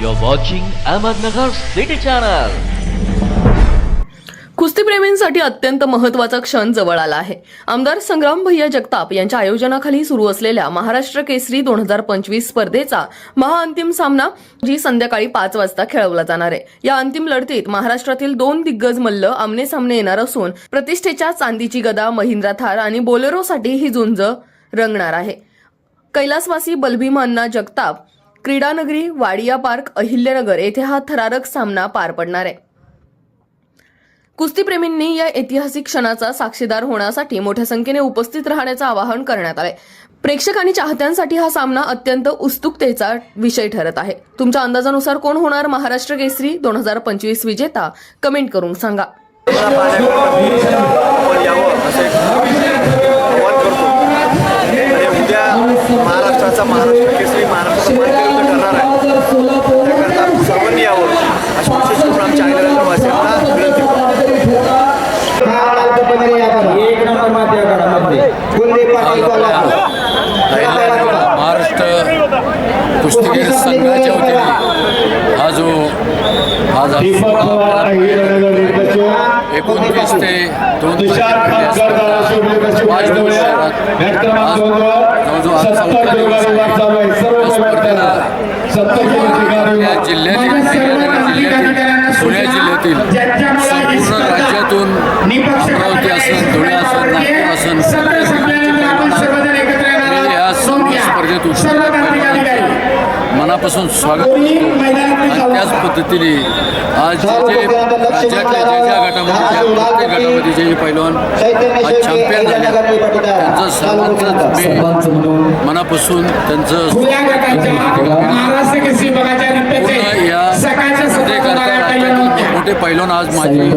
You're watching Ahmednagar City Channel. कुस्तीप्रेमींसाठी अत्यंत महत्त्वाचा क्षण जवळ आला आहे. आमदार संग्राम भैया जगताप यांच्या आयोजनाखाली सुरू असलेल्या महाराष्ट्र केसरी दोन हजार पंचवीस स्पर्धेचा महाअंतिम सामना जी संध्याकाळी पाच वाजता खेळवला जाणार आहे. या अंतिम लढतीत महाराष्ट्रातील दोन दिग्गज मल्ल आमने सामने येणार असून प्रतिष्ठेच्या चांदीची गदा महिंद्रा थार आणि बोलेरोसाठी ही झुंज रंगणार आहे. कैलासवासी बलभीमांना अण्णा जगताप क्रीडानगरी वाडिया पार्क अहिल्यानगर येथे हा थरारक सामना पार पडणार आहे. कुस्तीप्रेमींनी या ऐतिहासिक क्षणाचा साक्षीदार होण्यासाठी मोठ्या संख्येने उपस्थित राहण्याचं आवाहन करण्यात आलंय. प्रेक्षक आणि चाहत्यांसाठी हा सामना अत्यंत उत्सुकतेचा विषय ठरत आहे. तुमच्या अंदाजानुसार कोण होणार महाराष्ट्र केसरी? दोन हजार पंचवीस विजेता कमेंट करून सांगा. महाराष्ट्राचा महाराष्ट्र केसरी महाराष्ट्र माती आघाडामध्ये कुलदीप पाटील महाराष्ट्र कुस्तीगीर संघाच्या वतीने हा जो आज एकोणतीस ते दोन पाच दिवस शहरात आज जवळजवळ आज चौथा दिवस आहे. या स्पर्धेला आपल्या जिल्ह्यातील जिल्ह्यातील पुणे जिल्ह्यातील सर्व स्पर्धेत उत्सुकता मनापासून स्वागत आणि त्याच पद्धतीने आज जे राज्यातल्या जे ज्या गटामध्ये ज्या प्रत्येक गटामध्ये जे जे पैलवान आज चॅम्पियन झाले. त्यांचं सर्वांचंच मी मनापासून त्यांचं या मोठे पैलवान. आज माझी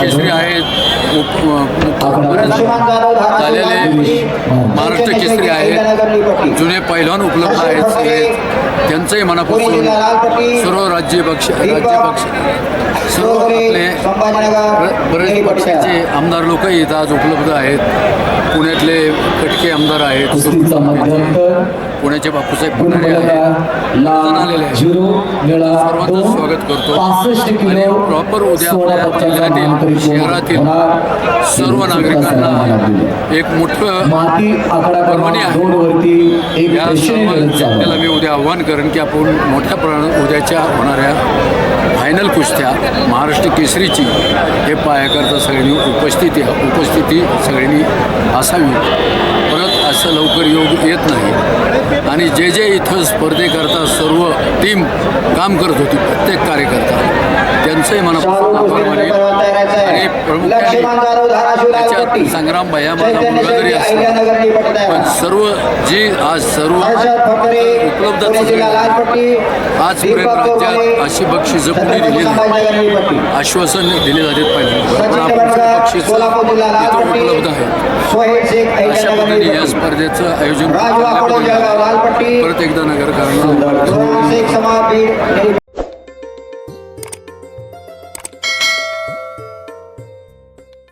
केसरी आहेत. झालेले महाराष्ट्र केसरी आहेत जुने पैलवान उपलब्ध आहेत त्यांचंही मनापासून सर्व राज्य पक्ष राज्य पक्ष सर्व आपले बरेच पक्षाचे आमदार लोकही इथं आज उपलब्ध आहेत. पुण्यातले कटके आमदार आहेत. पुण्याचे बापूसाहेब जण आलेले आहेत. सर्वांचं स्वागत करतो. आणि प्रॉपर उद्या आपल्या जिल्ह्यातील शहरातील सर्व नागरिकांना एक मोठं पर्वणी आहे. या सर्व जनतेला मी उद्या आव्हान करेन की आपण मोठ्या प्रमाणात उद्याच्या होणाऱ्या फायनल कुस्त्या महाराष्ट्र केसरीची हे पाहण्याकरता सगळ्यांनी उपस्थिती उपस्थिती सगळ्यांनी असावी. परत असं लवकर योग येत नाही. आणि जे जे इथं स्पर्धेकरता सर्व टीम काम करत होती प्रत्येक कार्यकर्ता. त्यांचंही मनापासून आभार मानेन. आणि प्रामुख्याने त्याच्यात संग्राम भैया माझा मुलगा जरी असला पण सर्व जी आज सर्व उपलब्ध आजपर्यंत राज्यात अशी बक्षिसं कुणी दिली नाही. आश्वासन दिले जातात पाहिजे पण आपण बक्षिसं उपलब्ध आहे अशा पद्धतीने या स्पर्धेचं आयोजन परत एकदा बीड